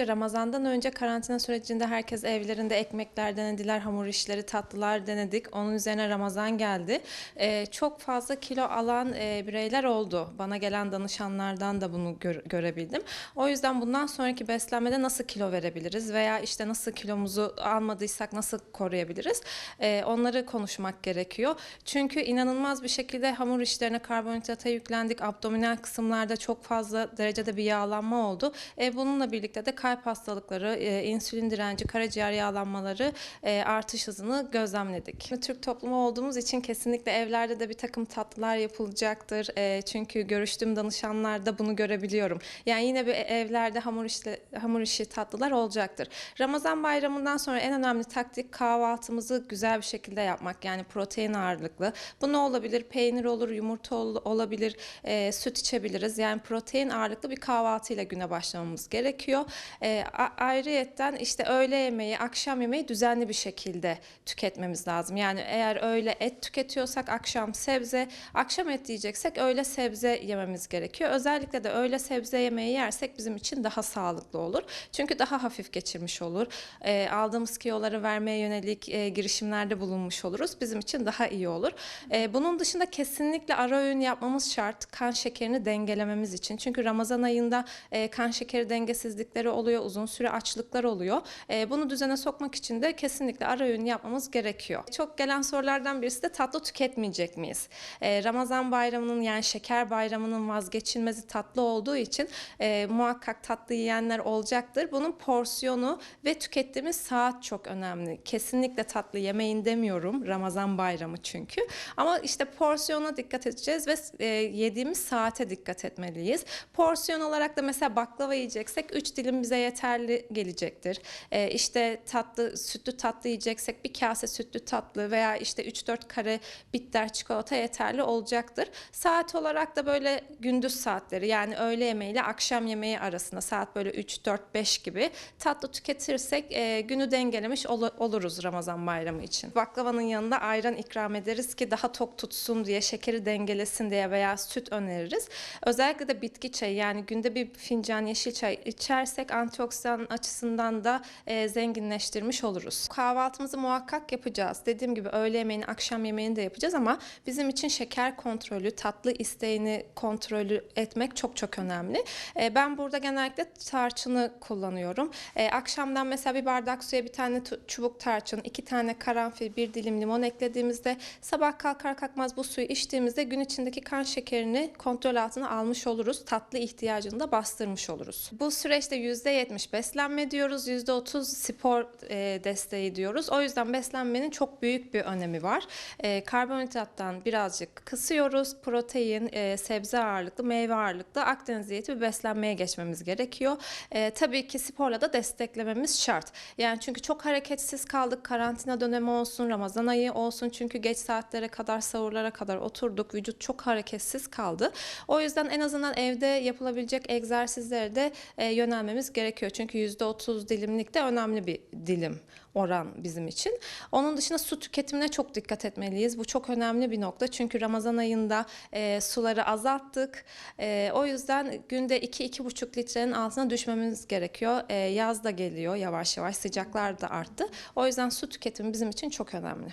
Ramazan'dan önce karantina sürecinde herkes evlerinde ekmekler denediler, hamur işleri, tatlılar denedik. Onun üzerine Ramazan geldi. Ee, çok fazla kilo alan e, bireyler oldu. Bana gelen danışanlardan da bunu gör- görebildim. O yüzden bundan sonraki beslenmede nasıl kilo verebiliriz veya işte nasıl kilomuzu almadıysak nasıl koruyabiliriz? Ee, onları konuşmak gerekiyor. Çünkü inanılmaz bir şekilde hamur işlerine karbonhidrata yüklendik. Abdominal kısımlarda çok fazla derecede bir yağlanma oldu. E, bununla birlikte de kalp hastalıkları, e, insülin direnci, karaciğer yağlanmaları e, artış hızını gözlemledik. Türk toplumu olduğumuz için kesinlikle evlerde de bir takım tatlılar yapılacaktır. E, çünkü görüştüğüm danışanlarda bunu görebiliyorum. Yani yine bir evlerde hamur işi, hamur işi tatlılar olacaktır. Ramazan bayramından sonra en önemli taktik kahvaltımızı güzel bir şekilde yapmak. Yani protein ağırlıklı. Bu ne olabilir? Peynir olur, yumurta ol- olabilir, e, süt içebiliriz. Yani protein ağırlıklı bir kahvaltıyla güne başlamamız gerekiyor. E, ayrıyetten işte öğle yemeği, akşam yemeği düzenli bir şekilde tüketmemiz lazım. Yani eğer öğle et tüketiyorsak akşam sebze, akşam et yiyeceksek öğle sebze yememiz gerekiyor. Özellikle de öğle sebze yemeği yersek bizim için daha sağlıklı olur. Çünkü daha hafif geçirmiş olur. E, aldığımız kiloları vermeye yönelik e, girişimlerde bulunmuş oluruz. Bizim için daha iyi olur. E, bunun dışında kesinlikle ara öğün yapmamız şart. Kan şekerini dengelememiz için. Çünkü Ramazan ayında e, kan şekeri dengesizlikleri oluyor, uzun süre açlıklar oluyor. E, bunu düzene sokmak için de kesinlikle ara öğün yapmamız gerekiyor. Çok gelen sorulardan birisi de tatlı tüketmeyecek miyiz? E, Ramazan bayramının yani şeker bayramının vazgeçilmezi tatlı olduğu için e, muhakkak tatlı yiyenler olacaktır. Bunun porsiyonu ve tükettiğimiz saat çok önemli. Kesinlikle tatlı yemeyin demiyorum Ramazan bayramı çünkü. Ama işte porsiyona dikkat edeceğiz ve e, yediğimiz saate dikkat etmeliyiz. Porsiyon olarak da mesela baklava yiyeceksek 3 dilim bize yeterli gelecektir. E, işte tatlı, sütlü tatlı yiyeceksek bir kase sütlü tatlı veya işte 3-4 kare bitter çikolata yeterli olacaktır. Saat olarak da böyle gündüz saatleri yani öğle yemeği ile akşam yemeği arasında saat böyle 3-4-5 gibi tatlı tüketirsek e, günü dengelemiş ol- oluruz Ramazan bayramı için. Baklavanın yanında ayran ikram ederiz ki daha tok tutsun diye, şekeri dengelesin diye veya süt öneririz. Özellikle de bitki çayı yani günde bir fincan yeşil çay içersek antioksidan açısından da e, zenginleştirmiş oluruz. Kahvaltımızı muhakkak yapacağız. Dediğim gibi öğle yemeğini, akşam yemeğini de yapacağız ama bizim için şeker kontrolü, tatlı isteğini kontrolü etmek çok çok önemli. E, ben burada genellikle tarçını kullanıyorum. E, akşamdan mesela bir bardak suya bir tane çubuk tarçın, iki tane karanfil, bir dilim limon eklediğimizde sabah kalkar kalkmaz bu suyu içtiğimizde gün içindeki kan şekerini kontrol altına almış oluruz. Tatlı ihtiyacını da bastırmış oluruz. Bu süreçte %70 beslenme diyoruz, %30 spor e, desteği diyoruz. O yüzden beslenmenin çok büyük bir önemi var. E, karbonhidrattan birazcık kısıyoruz. Protein, e, sebze ağırlıklı, meyve ağırlıklı Akdeniz diyeti bir beslenmeye geçmemiz gerekiyor. E, tabii ki sporla da desteklememiz şart. Yani çünkü çok hareketsiz kaldık. Karantina dönemi olsun, Ramazan ayı olsun. Çünkü geç saatlere kadar, sahurlara kadar oturduk. Vücut çok hareketsiz kaldı. O yüzden en azından evde yapılabilecek egzersizlere de e, yönelmemiz gerekiyor. Çünkü %30 dilimlik de önemli bir dilim oran bizim için. Onun dışında su tüketimine çok dikkat etmeliyiz. Bu çok önemli bir nokta. Çünkü Ramazan ayında e, suları azalttık. E, o yüzden günde 2-2,5 litrenin altına düşmemiz gerekiyor. E, yaz da geliyor yavaş yavaş. Sıcaklar da arttı. O yüzden su tüketimi bizim için çok önemli.